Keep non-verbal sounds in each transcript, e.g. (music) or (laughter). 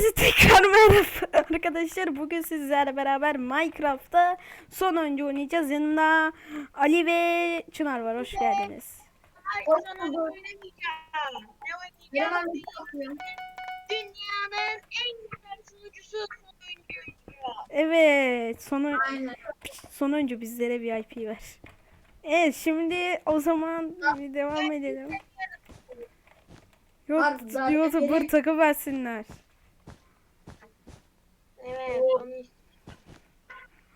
Herkese (laughs) tekrar merhaba arkadaşlar. Bugün sizlerle beraber Minecraft'ta son oyuncu oynayacağız. Yanımda Ali ve Çınar var. Hoş geldiniz. Bakıyorum. Dünyanın en güzel sunucusu. Evet, son, oy- Aynen. son oyuncu bizlere VIP ver. Evet, şimdi o zaman bir devam edelim. Yok, YouTuber takı versinler. Evet. onu işte.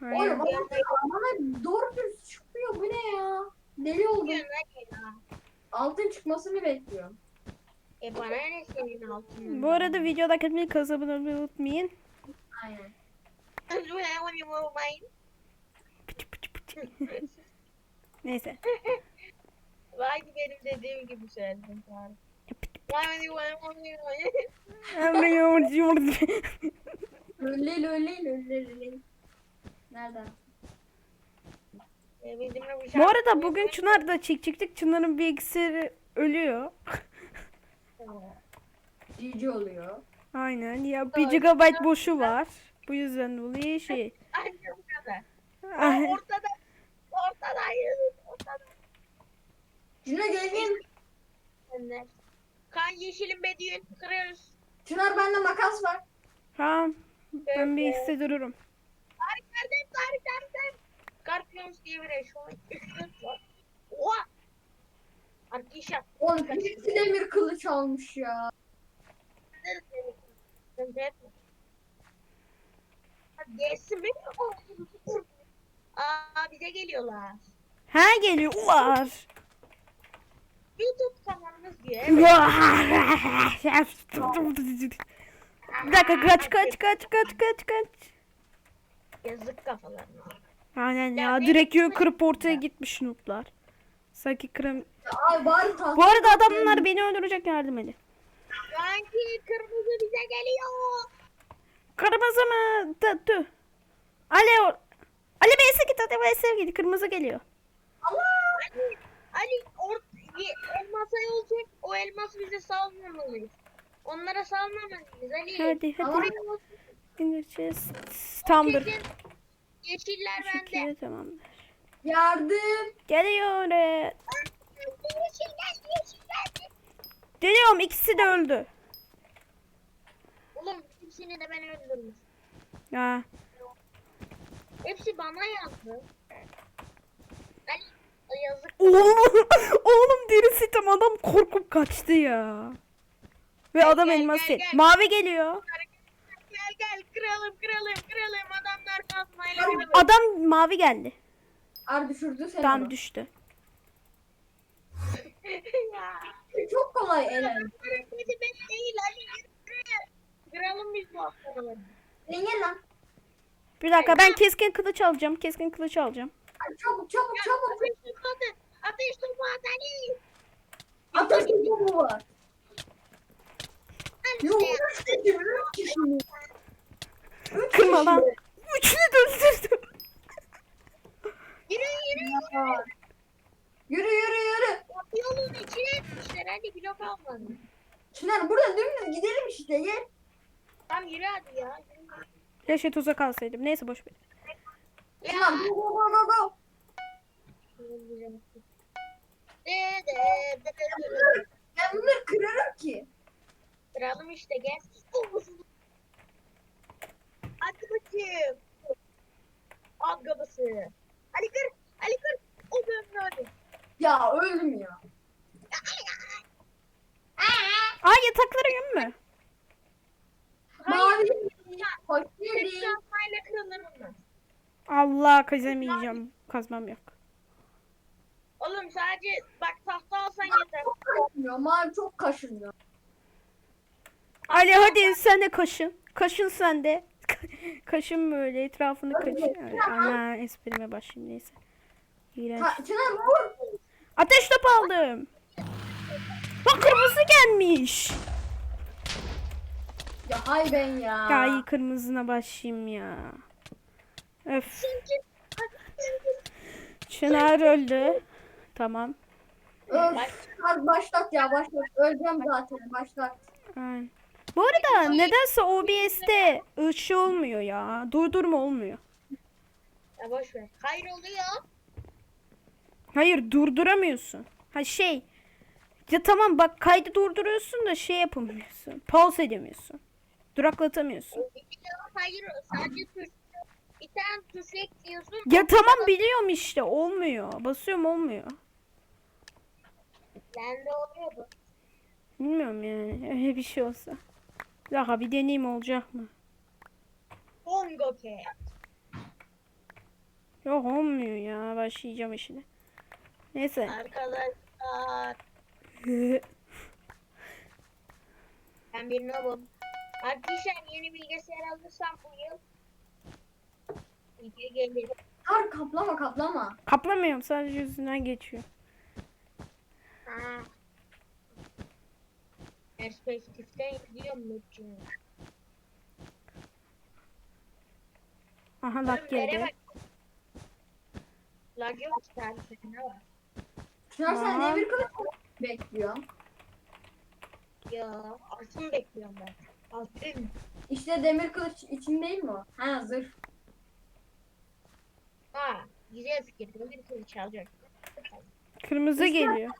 Aynen. Oğlum bana doğru düz çıkmıyor. Bu ne ya? Deli oldum. Altın çıkmasını bekliyorum. E bana ne senin altın? Bu arada videoda kendini kazanmayı unutmayın. Aynen. Pıçı pıçı pıçı. Neyse. Vay benim dediğim gibi söyledim. Vay vay vay vay vay. Lölle lölle lölle lölle. Nereden? Bu arada bugün Çınar da çekecektik. Çınar'ın bilgisayarı ölüyor. (laughs) GG oluyor. Aynen ya 1 GB boşu var. Bu yüzden dolayı şey. Anca bu kadar. Ay, Ortada. Ortadayız. Ortada. Geleyim. Anne. Kan yeşilim bediyün kırıyoruz. Çınar bende makas var. Tamam. Ben bir işte dururum. Tarık neredeyim? Tarık neredeyim? Scorpions diye bir eş var. Üstüne var. Oha! Arkadaşlar. Oğlum hepsi demir kılıç almış ya. Gelsin mi? Aa bize geliyorlar. Ha geliyorlar. YouTube kanalımız diye. (laughs) Bir dakika kaç kaç kaç kaç kaç kaç. Yazık kafalarına. Aynen Ya ya direkt yön kırıp ortaya gitmiş nooblar. Sanki kırım. Ay bari. Bu arada adamlar beni öldürecek yardım edin. Sanki kırmızı bize geliyor. Kırmızı mı? Tü. Ali or- Ali Bey'se git hadi Bey'se git. Kırmızı geliyor. Allah. Ali, Ali or elmasa yol çek. O elması bize salmamalıyız. Onlara salmamalıyız Ali. Hadi hadi. Oraya İndireceğiz. Tamamdır. Yeşiller bende. tamamdır. Yardım. Geliyor. Yeşiller, yeşiller. Geliyorum ikisi de öldü. Oğlum hepsini de ben öldürmüş. Ya. Hepsi bana yazdı. Ali o yazık. Oğlum, (laughs) oğlum derisi tam adam korkup kaçtı ya. Ve adam gel, elmas gel, gel. Mavi geliyor. Gel gel kıralım kıralım kıralım adamlar kazmayla kıralım. Adam mavi geldi. Ar düşürdü seni. Tam düştü. (laughs) ya. Çok kolay elen. Kıralım biz bu haftaları. Sen gel lan. Bir dakika ben keskin kılıç alacağım. Keskin kılıç alacağım. Çabuk çabuk çabuk. Ateş topu atın. Ateş topu at Ali. Ateş topu var. Yok üç kişi mi? Üç kişi mi? Üç Kırma lan. Üçünü de öldürdüm. Yürü yürü yürü. Yürü yürü yürü. Yolun içine etmişler hadi blok almadım. Çınar burada dümdüz gidelim işte gel. Tamam yürü hadi ya. Keşke tuza kalsaydım. Neyse boş ver. Çınar go go go go de. Ben bunları kırarım ki. Kıralım işte gel. Hadi bakayım. Al gabası. Ali kır. Ali kır. O bölümde hadi. Ya öldüm ya. Aa yataklara gömme. Mavi. Hoş Tek geldin. kazmayla kırılır bunlar. Allah kazamayacağım. Kazmam yok. Oğlum sadece bak tahta alsan yeter. Çok kaşınıyor. Mavi çok kaşınıyor. Ali hadi sen de kaşın. Kaşın sen de. (laughs) kaşın böyle etrafını kaşın. Ana esprime başlayayım neyse. İğrenç. Ateş topu aldım. Bak kırmızı gelmiş. Ya hay ben ya. Ya iyi kırmızına başlayayım ya. Öf. Çınar öldü. Tamam. Öf. Başlat ya başlat. Öleceğim zaten başlat. Aynen. Bu arada nedense OBS'te ışığı olmuyor ya. Durdurma olmuyor. Ya boş ver. Hayır oluyor. Hayır durduramıyorsun. Ha şey. Ya tamam bak kaydı durduruyorsun da şey yapamıyorsun. Pause edemiyorsun. Duraklatamıyorsun. Oluyor. Hayır sadece tuş. Bir tane tuş ekliyorsun. Ya tamam biliyorum işte olmuyor. Basıyorum olmuyor. Bende oluyordu. Bilmiyorum yani. Öyle bir şey olsa. Daha bir deneyim olacak mı? Bongo Cat. Yok olmuyor ya. Başlayacağım işine. Neyse. Arkadaşlar. (laughs) Ben bir nobum. Arkadaşlar yeni bilgisayar alırsam bu yıl video gelir. Kaplama kaplama. Kaplamıyorum sadece yüzünden geçiyor. Ha. Perspektiften gidiyorum Mutcuğum. Aha lak girdi. Lag yok ki sadece ne var? Çınar sen Aa. demir kılıç bekliyor. Ya altın bekliyorum ben. Altın. İşte demir kılıç için değil mi o? Ha zırh. Ha güzel fikir. Bir kılıç alacak. Kırmızı geliyor.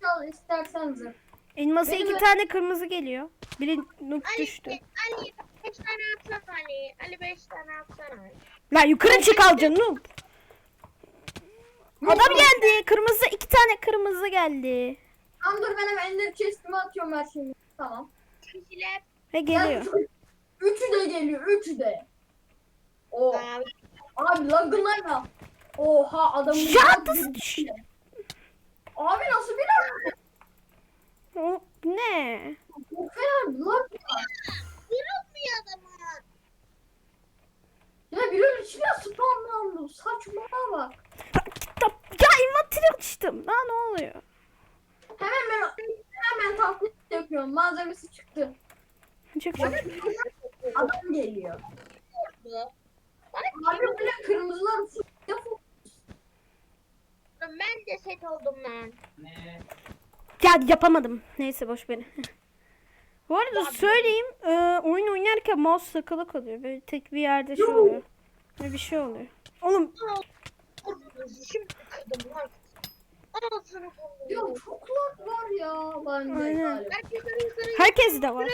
Çal istersen zırh. Elması Benim iki ö- tane kırmızı geliyor. Biri noob Ali, düştü. Ali beş tane atsana Ali. Ali beş tane atsana. Lan yukarı çık alacaksın noob. Adam geldi. Kırmızı iki tane kırmızı geldi. Tamam dur ben hemen ender chest'ime atıyorum her şeyi. Tamam. Kişiler Ve geliyor. Gel, Üçü de geliyor. Üçü de. O mavi. abi lagına ya. Oha adamın Şartısı lag- düştü. Abi nasıl bir lag? O ne? Çok bir lag. Vurulmuyor adama. Ya bir içine spamlandı. Saçmalığa bak. Ya inventörü açtım. Lan ne oluyor? Hemen ben hemen taklit yapıyorum. Malzemesi çıktı. Çık çık. Adam geliyor. Abi böyle kırmızılar full Ben de set oldum lan. Ya yapamadım. Neyse boş verin. (laughs) Bu arada söyleyeyim. e, oyun oynarken mouse takılı kalıyor. Böyle tek bir yerde şey oluyor. Böyle bir şey oluyor. Oğlum Ya çok lag var ya bende Aynen. Herkes de var.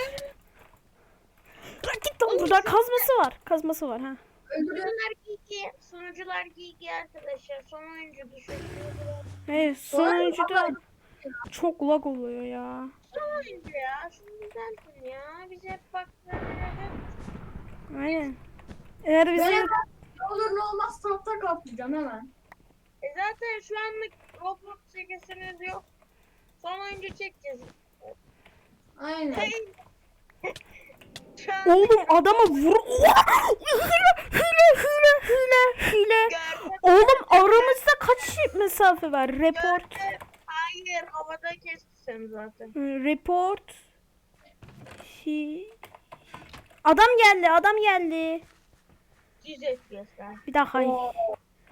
Lan git lan buradan kazması var. Kazması var ha. Sunucular giygi, sunucular giygi arkadaşlar. Son oyuncu düşürdü. Hayır sonuncuda çok lag oluyor ya. Son oyuncu ya. Şunu düzeltin ya. Biz hep bak Aynen. Eğer Ben bizi hemen ne olur ne olmaz tahta kaplayacağım hemen. E zaten şu anlık Roblox çekesiniz yok. Son oyuncu çekeceğiz. Aynen. Hey. Şu (laughs) an Oğlum adama vur. hile hile hile hile hile. gördüm. Oğlum aramızda kaç mesafe var? Report. Hayır havada kesti zaten. Report. Hi- Adam geldi, adam geldi. 100 FPS'ler. Bir daha. Oo.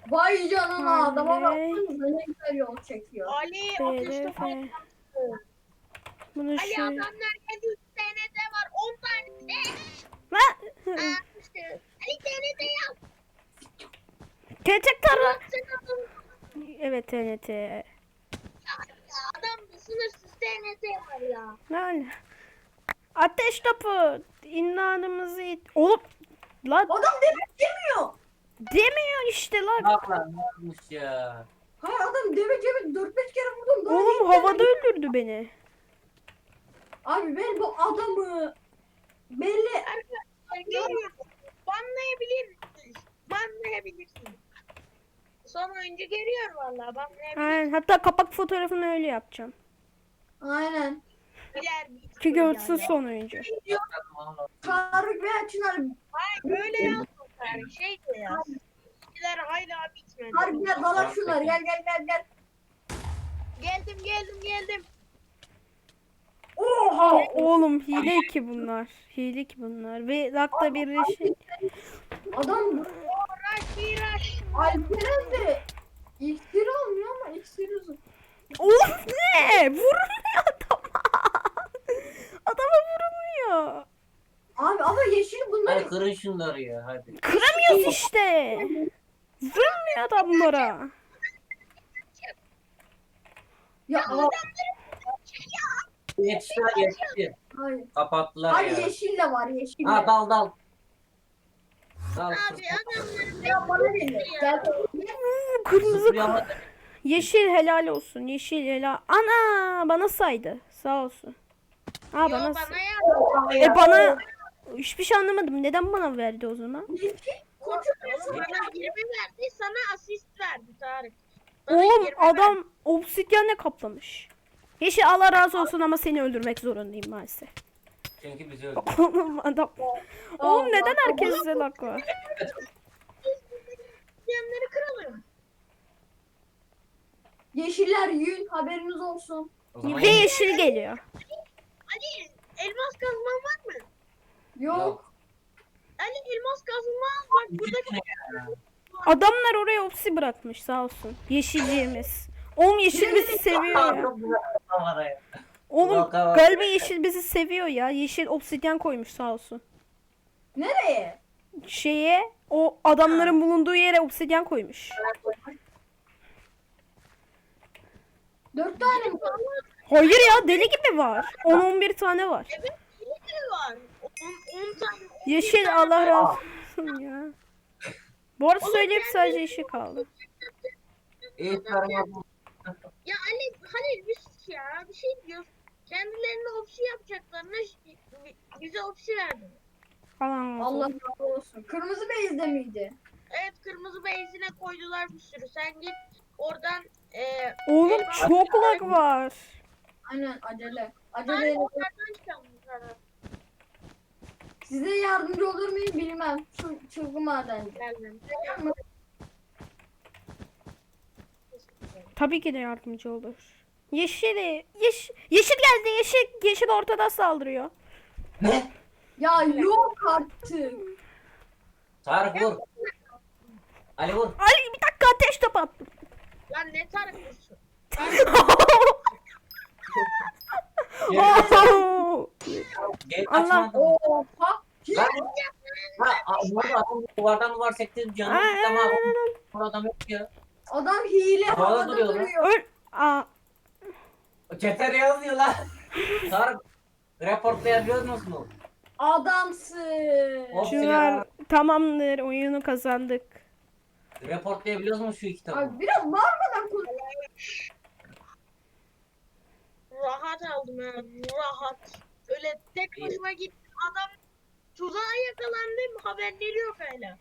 Vay canına adama baktınız ne güzel yol çekiyor. Ali patlattı. Bunu Ali şu. adamlar geldi 3 TNT var 10 tane. Lan. Aa, işte. Ali TNT yap. Gerçek tarla. Evet TNT. Sınırsız TNT var ya. Lan. Ateş topu. İnanımızı it. Oğlum. Lan Adam demek yemiyor. demiyor işte lan. Abla ne olmuş ya? Hayır adam demek yemiyor. 4-5 kere vurdum. daha Oğlum havada öldürdü beni. Abi ben bu adamı belli. Banlayabilirsiniz. Banlayabilirsiniz. Son oyuncu geliyor vallahi banlayabilirsiniz. Aynen. Hatta kapak fotoğrafını öyle yapacağım. Aynen. Ki görsün son oyuncu. Tarık veya Çınar. Hayır öyle yazmışlar. Şey de yaz. İlişkiler hala bitmedi. Tarık gel dalak şunlar. Gel gel gel gel. Geldim geldim geldim. Oha. Oğlum hile ki bunlar. Hile ki bunlar. Ve lakta bir şey. Adam. Alperen de iksir almıyor ama iksir uzun. Oğlum ne? Vurmuyor adama. Adama vurulmuyor. Abi ama yeşil bunlar. Hadi kırın şunları ya hadi. Kıramıyoruz işte. Vurulmuyor adamlara. Ya aa, Yetiştiler yetişti. hayır. Kapattılar Hayır ya. yeşil de var yeşil de. Ha dal dal. Dal Abi kır. adamları Ya bana verin. Oo, Kırmızı. Zıplayamadı. Yeşil helal olsun. Yeşil helal. Ana bana saydı. Sağ olsun. Ha Yo, bana. bana yardım. E bana hiçbir şey anlamadım. Neden bana verdi o zaman? Oğlum bana 20 verdi sana asist verdi Tarık. Bana Oğlum 20 verdi. adam obsidyenle kaplamış. Yeşil Allah razı olsun ama seni öldürmek zorundayım maalesef. Çünkü bizi (laughs) öldü. Oğlum adam. Oğlum neden herkeste lak var? (laughs) Diyenleri kıralım. Yeşiller yün haberiniz olsun. O zaman Ve yeşil geliyor. Ali elmas kazman var mı? Yok. Ali elmas kazman bak buradaki Ya. Adamlar oraya opsi bırakmış sağ olsun. Yeşilciğimiz. Oğlum yeşil bizi seviyor ya. Oğlum galiba yeşil bizi seviyor ya. Yeşil obsidyen koymuş sağ olsun. Nereye? Şeye o adamların bulunduğu yere obsidyen koymuş. Dört tane mi? Hayır ya deli gibi var. 10-11 tane var. evet iyi de var. 10 10 tane. 11 Yeşil tane Allah var. razı olsun ya. Bu arada söyleyip sadece yeşil kaldı. İyi sarma. Ya Ali Halil bir sus ya bir şey diyor. Kendilerine opsi yapacaklarına ş- bize opsi verdi. Allah razı Allah olsun. razı olsun. Kırmızı bezde miydi? Evet kırmızı benzine koydular bir sürü. Sen git oradan e, Oğlum elmas- çok lag var. Aynen acele. Ben Acele. onlardan Size yardımcı olur muyum bilmem. Şu çılgın madenci. gelmem. Tabii ki de yardımcı olur. Yeşil, yeş, yeşil geldi. Yeşil, yeşil ortada saldırıyor. Ne? Ya yok artık. Tarık vur. Ali vur. Ali bir dakika ateş topu attım. Lan ne tarıkmışsın? Gel Allah. kaçmadın. Oo bak. Lan. Ha, a- bu arada adam duvardan duvar sekti canım. Tamam. Bu adam yok ya. Adam hile Havada duruyor lan. duruyor. Öl. Aa, Çeter yazıyor lan. (laughs) Tarık. Reportlayabiliyor musun? Adamsın. Hop şunlar tamamdır. Oyunu kazandık. Reportlayabiliyor musun şu iki kitabı? Abi biraz bağırmadan konuş. Rahat aldım ya. Rahat. Öyle tek başıma gittim adam tuzağa yakalandım haberleri yok hala.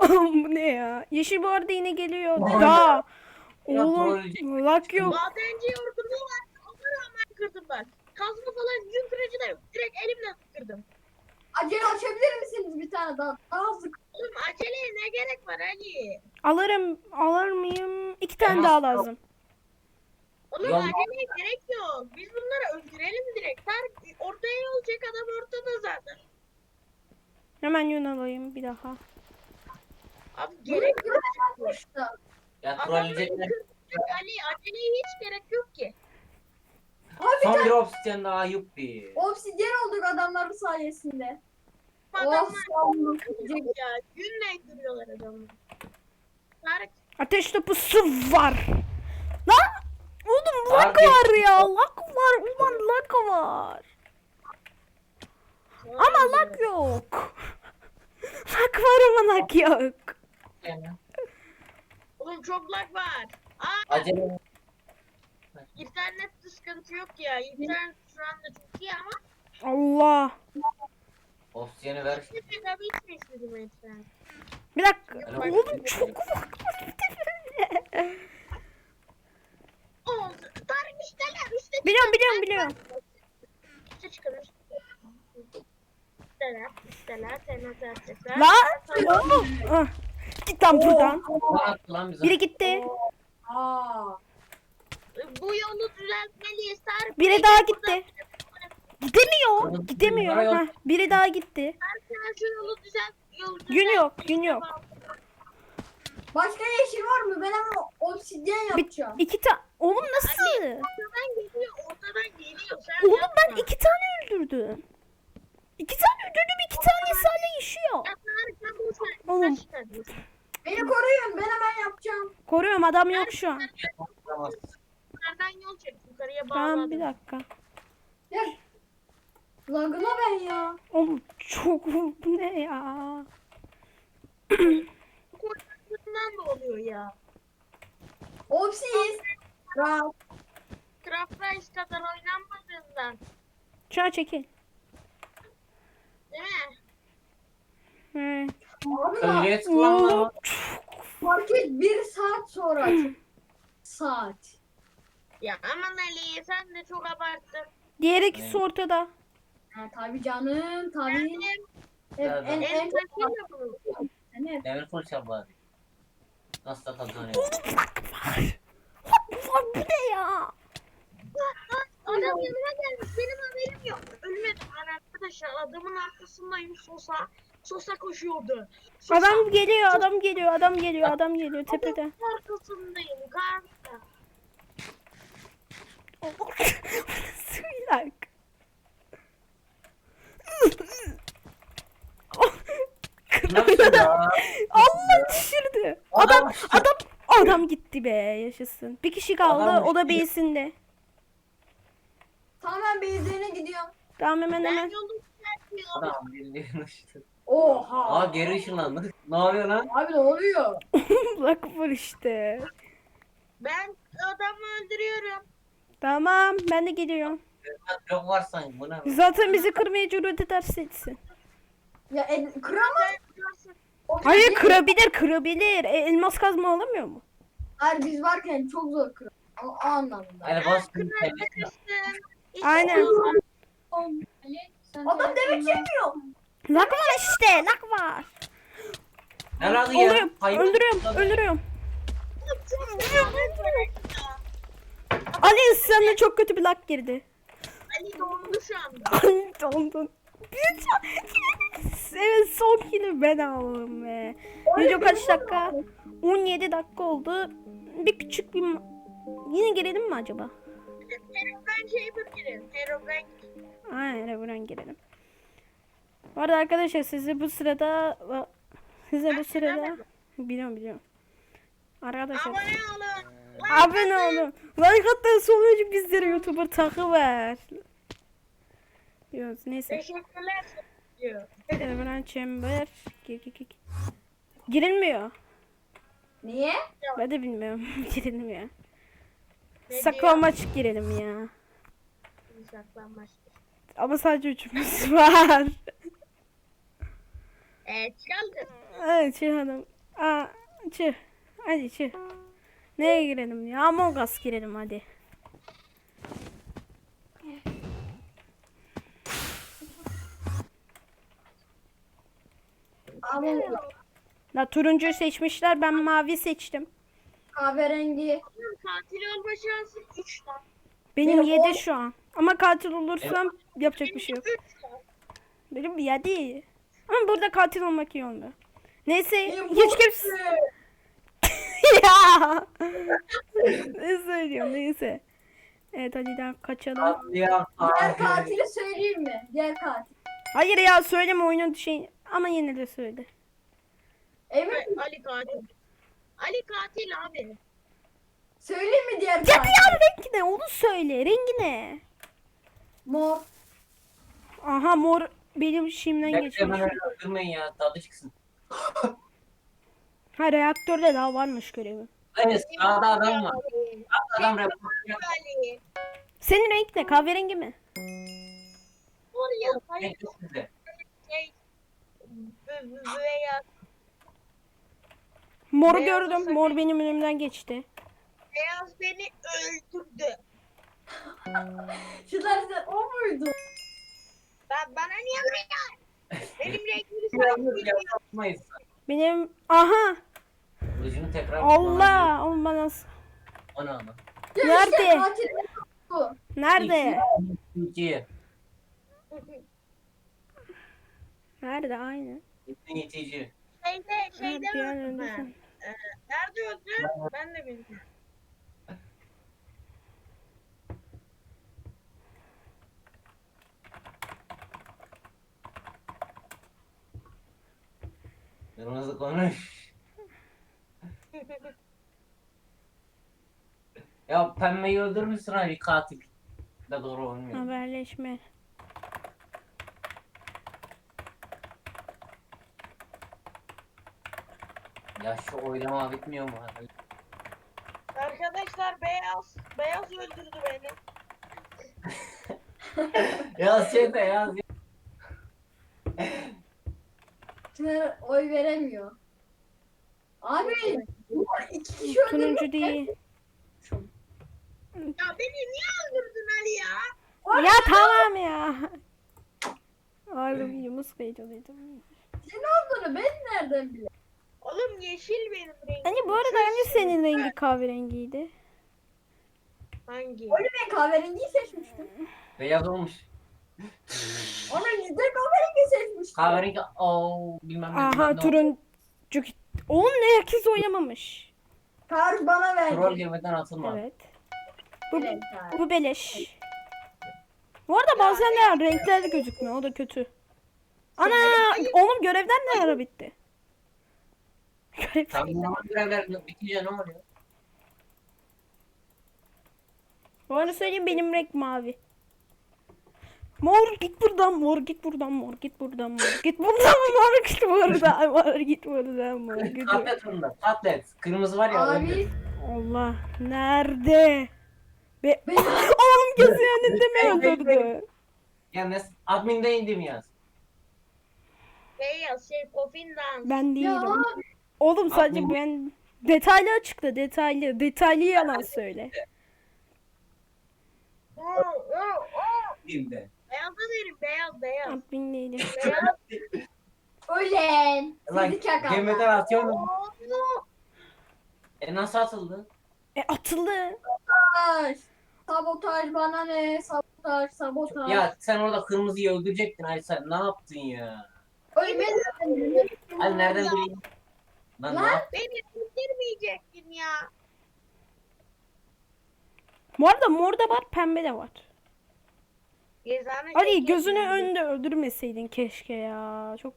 (laughs) Oğlum bu ne ya? Yeşil bu arada yine geliyor. Vay. Da. Ya Oğlum trolleyecek. lag yok. Madenci yorgunluğu var. Ona rağmen kırdım ben. Kazma falan yün kırıcı da yok. Direkt elimle kırdım. Acele açabilir misiniz bir tane daha? Daha hızlı. Oğlum aceleye ne gerek var Ali? Alırım. Alır mıyım? İki tane daha yok. lazım. Oğlum Yol- aceleye gerek yok. Biz bunları öldürelim direkt. Tarık ortaya olacak adam ortada zaten. Hemen yön alayım bir daha. Abi Gerek gerek yok. Ya Adamları trolleyecekler. kıracak Ali aceleye hiç gerek yok ki. Abi bir Son bir obsidian daha yuppi. obsidyen olduk adamların sayesinde. Adamlar. Günle duruyorlar adamlar. Tarık Ateş topu su var. Lan! Oğlum lag Abi. var ya. Lag var. Ulan lag (laughs) var. Ama lag yok. lag var ama lag yok. Yani Oğlum çok lag var. Aa Acele. internette sıkıntı yok ya. İnternet şu anda çok iyi ama Allah. Obsidian'ı ver. bir istedim dakika. Oğlum çok var. Oo, Tarık üsteler üstte biliyorum biliyorum biliyorum. üstte çıkılır. Lan oğlum. Ah. Git lan buradan. Ne yaptı lan bize? Biri gitti. Aa. Bu yolu düzeltmeliyiz Tarık. Biri daha gitti. Gidemiyor. Gidemiyor. Heh, biri daha gitti. Tarık şu yolu düzelt. Yolu düzelt. Gün yok. Gün yok. Başka yeşil var mı? Ben hemen obsidyen Bir, yapacağım. iki ta Oğlum nasıl? Ortadan geliyor, ortadan geliyor. Sen Oğlum yapma. ben iki tane öldürdüm. İki tane öldürdüm iki tanesi hala yaşıyor. Oğlum. Tane? Beni koruyun ben hemen yapacağım. Koruyorum adam yok şu an. Yukarıdan yol çek. Yukarıya Tamam bağladım. bir dakika. Lagına ben ya. Oğlum çok bu ne ya? Korkmasından da oluyor ya. Opsiz. Rahat. Craft kadar oynanmadığından. An çekil. Değil mi? He. Öyle kullanma. Oğlum market bir saat sonra saat. Ya aman Ali sen de çok abarttın. Diğer ikisi ortada. Ha, tabii canım tabii. Benim En, en, en, en Demir fırça bari. Nasıl da bak var. Bak bu ne ya? Adam yanıma gelmiş benim haberim yok. Ölmedim ben arkadaşlar adamın arkasındayım Sosa. Sosa koşuyordu. Sosa. Adam geliyor, adam geliyor, adam geliyor, adam geliyor tepede. Adamın arkasındayım karşıda. Suyrak. (laughs) Nasıl ya? Allah düşürdü. Adam, Adam- adam, adam gitti be yaşasın. Bir kişi kaldı, Adam o da düştü. base'inde. Tamam ben base'lerine gidiyorum. Tamam hemen Ben hemen. Adam bildiğin. Oha. Aa geri ışınlandı. Ne yapıyor lan? Abi ne oluyor? (laughs) Bak var işte. Ben adamı öldürüyorum. Tamam ben de geliyorum. Çok var sanki bu ne? Zaten bizi kırmaya cüret ederse etsin. Ya el, kıramaz. O Hayır kırabilir kırabilir. E, elmas kazma alamıyor mu? Hayır biz varken çok zor kırar. O, o anlamda. Hani kırarmıştım. İşte Aynen. Adam demek yemiyor. Lak var işte lak var. Ne lan ya? Öldürüyorum Hayır. öldürüyorum öldürüyorum. Ali sana çok kötü bir lak girdi. Ali dondu şu anda. (laughs) Ay dondun. Evet son yine ben aldım be. Video kaç dakika? 17 dakika oldu. Bir küçük bir... Yine girelim mi acaba? Herobrine Shaper girin. Herobrine Aynen Revenant girelim. Bu arada arkadaşlar size bu sırada size bu sırada biliyorum biliyorum. Arkadaşlar abone olun. abone olun. Like atın sonucu bizlere YouTuber takı ver. Diyoruz neyse. Teşekkürler. diyor. Revenant Chamber. Gir, gir, gir. Girilmiyor. Niye? Ben de bilmiyorum. (laughs) Girilmiyor. Ne Saklanmaç girelim ya. diyor? Saklanmaç. Ama sadece üçümüz (laughs) var. Evet çaldı. Evet çıkalım. Aa, çık. Hadi çık. Neye girelim ya? Among Us girelim hadi. La turuncu seçmişler ben mavi seçtim. kahverengi. Katil olma şansı 3 lan. Benim Benim 7 on- şu an. Ama katil olursam yapacak bir şey yok. 3 lan. Benim 7. Ama burada katil olmak iyi olmuyor. Neyse Benim hiç kimse... (laughs) ya. ne söylüyorum neyse. Evet hadi daha kaçalım. Diğer katili söyleyeyim mi? Diğer katil. Hayır ya söyleme oyunun şey ama yine de söyle. Ay, Ali katil. Ali katil abi. Söyleyeyim mi diğer Ya katil? diğer rengi ne onu söyle rengi ne? Mor. Aha mor benim şimdiden Bekle geçmiş. beni öldürmeyin ya. Tadı çıksın. Ha reaktörde daha varmış görevi. Hani sağda adam var. Sağda adam report Ali. Senin renk ne? Kahverengi mi? Oraya hayır yapıyor size. Beyaz Moru Beyaz gördüm. Mor benim önümden geçti. beyaz beni öldürdü. Şunlar size o muydu? Ben bana niye vuruyor? Benim (laughs) rengimi yapmayız. Benim aha Kılıcını tekrar Allah oğlum bana s- Ya Ana ana. Nerede? Nerede? İki. (laughs) Nerede aynı? Kesin itici. Şeyde, şeyde şey mi? Ben. Ee, nerede öldü? Ben de bilmiyorum. Kırmızı konuş. (laughs) ya pembeyi öldürmüşsün abi katil. De doğru olmuyor. Haberleşme. Ya şu oylama bitmiyor mu? Arkadaşlar beyaz. Beyaz öldürdü beni. (laughs) yaz şey de yaz. Çınar oy veremiyor. Abi iki kişi öldürmüş. Turuncu değil. Ya beni niye öldürdün Ali ya? Ya tamam ya. Oğlum Yunus heyecanlıydım. Senin olduğunu ben nereden bileyim? Oğlum yeşil benim rengim. Hani bu arada hangi senin rengi kahverengiydi? Hangi? Oyunu ben kahverengiyi seçmiştim. Beyaz olmuş. Ona yüzde kahverengi seçmiştim. Kahverengi ooo bilmem ne. Aha bilmem ne. turuncu. Oğlum ne herkes oynamamış. Tarık bana Troll verdi. gemiden atılma. Evet. Bu, Evet, Tarık. bu beleş. Bu arada bazen de renkler de gözükmüyor. O da kötü. Ana! Oğlum görevden ne ara bitti? Görev Tam bu zaman görevler bitince ne oluyor? Bu arada söyleyeyim benim renk mavi. Mor git buradan mor git buradan mor git buradan mor git buradan mor git buradan mor git buradan mor git buradan. Tablet bunda. Tablet. Kırmızı var ya. Abi Allah nerede? Be benim Oğlum gözü önünde mi Ben- ben- öldürdü? Ya ne? Adminde indim yaz. Beyaz şey kofin dans. Ben ya değilim. abi Oğlum sadece ben detaylı açıkla detaylı. Detaylı yalan söyle. İndim Beyaza verin beyaz beyaz. Admin değilim. (laughs) Beyaz. Lan atıyor mu? Oo. E nasıl atıldı? E atıldı. Sabotaj. Sabotaj bana ne? Sabotaj, sabotaj. Ya sen orada kırmızıyı öldürecektin Ali sen ne yaptın ya? Öyle ben nereden bileyim? Ali nereden bileyim? Lan, ne Lan. Beni öldürmeyecektin ya. Bu arada mor da var pembe de var. Cezanı Ali çekeceksin. gözünü önünde öldürmeseydin keşke ya. Çok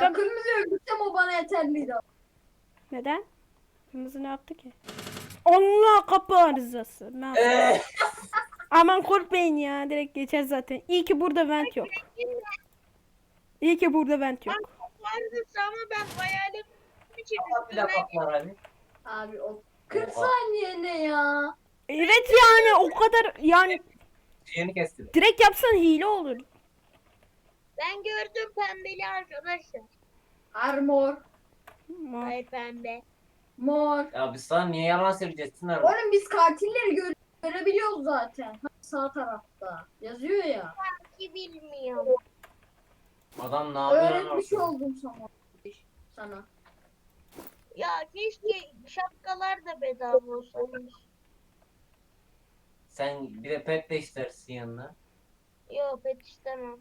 Ya kırmızı öldürsem o bana yeterliydi. neden? Kırmızı ne yaptı ki? Allah kapı arızası. Ne yaptı? Eee, (laughs) Aman korkmayın ya. Direkt geçer zaten. İyi ki burada vent yok. İyi ki burada vent yok. Vardı ama ben hayalim bir daha patlar. Abi o 40 Oha. saniye ne ya? Evet yani o kadar yani Yeni kestim. direkt yapsan hile olur. Ben gördüm pembeli arkadaşlar. Armor, Mor. Ay pembe. mor. Ya biz sana niye yalan söyleyeceğiz Çınar? Oğlum biz katilleri gö- görebiliyoruz zaten. Sağ tarafta. Yazıyor ya. Ki bilmiyorum. Adam ne yapıyor lan Öğretmiş orada? oldum sana. Sana. Ya keşke şapkalar da bedava olsaymış. Sen bir de pet de istersin yanına. Yok pet istemem.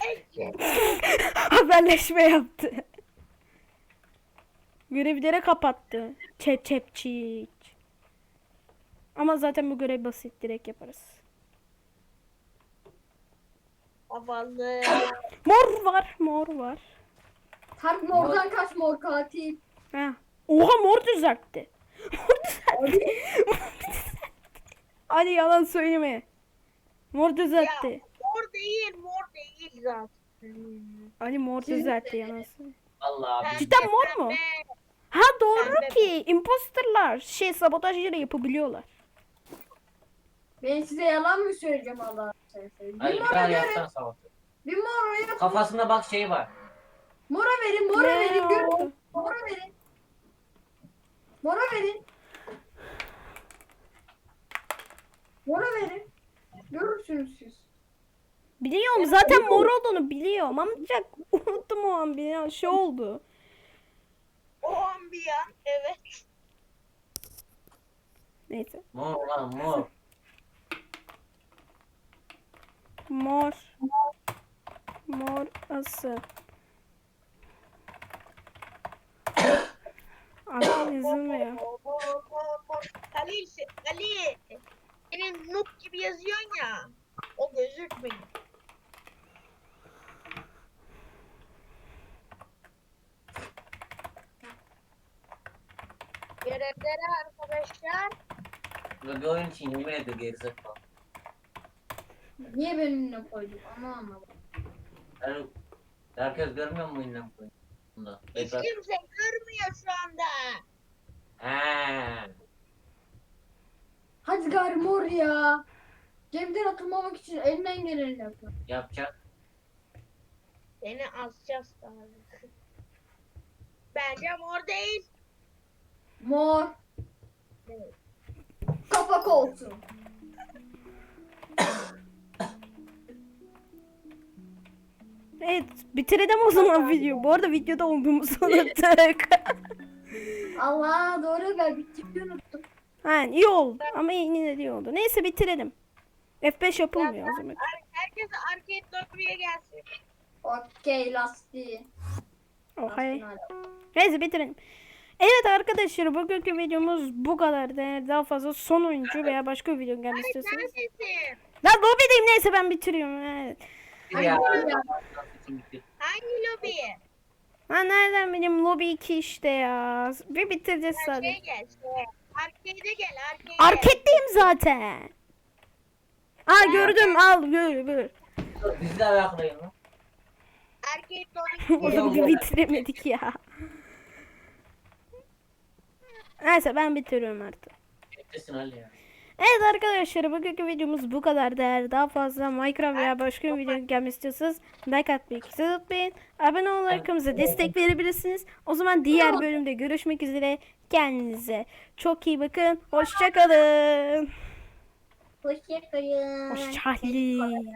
Peki. (laughs) Haberleşme yaptı. Görevlere kapattı. Çep çepçik. Ama zaten bu görev basit direkt yaparız. Havalı. Mor var, mor var. Tarık mordan kaç mor katil. Ha. Oha mor düzeltti. (laughs) Mor düzeltti. Hadi yalan söyleme. Mor düzeltti. Mor değil mor değil zaten. Ali mor düzeltti yalan söyleme. Allah. Cidden mor mu? Ha doğru Pembe ki imposterlar şey sabotajları yapabiliyorlar. Ben size yalan mı söyleyeceğim Allah seversen? Ali Bir bir mora daha verin. yapsana sabah. Bir mora yap. Kafasında bak şey var. Mora verin, mora Ne verin. Görün. oldu? Mora verin. Mora verin. Mora verin. Görürsünüz siz. Biliyorum zaten mor olduğunu biliyorum amcak (laughs) unuttum o an bir an şey oldu. O an bir an evet. Neyse. Mor lan mor. Mor. Mor ası. Adam yazılmıyor. Ali, Ali. Senin noob gibi yazıyorsun ya. O gözükmüyor. Görevlere arkadaşlar. Ulan bir oyun için yemin ediyor. Niye benimle koyduk? Onu anlamadım. Her- Herkes görmüyor mu oyundan koyun? Bunda. Hiç Ekran. kimse görmüyor şu anda. He. Hadi gari mor ya. Gemiden atılmamak için elinden geleni yapıyor. Yapacak. Seni asacağız daha. Bence mor değil. Mor. Evet. Kapak olsun. Evet bitirelim o zaman video. Bu arada videoda olduğumuzu (laughs) unuttuk. Allah doğru ben bitti unuttum. ha, iyi oldu ama yine de iyi oldu. Neyse bitirelim. F5 yapılmıyor o zaman. Herkes arcade lobby'ye gelsin. Okey lastiği. Lastiğini Neyse bitirelim. Evet arkadaşlar bugünkü videomuz bu kadar. Eğer daha fazla son oyuncu veya başka bir video gelmek istiyorsanız. Lan lobideyim neyse ben bitiriyorum. Evet. Ya. Hangi lobi? Ha nereden bileyim lobi 2 işte ya. Bir bitireceğiz sadece. gel. Şeye. Arcade'e gel. Arketteyim zaten. Aa gördüm al gör gör. Biz de ayaklayın lan. Arcade lobby'ye Oğlum bir bitiremedik ya. Neyse ben bitiriyorum artık. Beklesin Ali ya. Evet arkadaşlar bugünkü videomuz bu kadar değer. Daha fazla Minecraft veya başka bir video gelmek istiyorsanız like atmayı kesin unutmayın. Abone olarak kanalımıza destek verebilirsiniz. O zaman diğer bölümde görüşmek üzere. Kendinize çok iyi bakın. Hoşçakalın. Hoşçakalın. Hoşçakalın.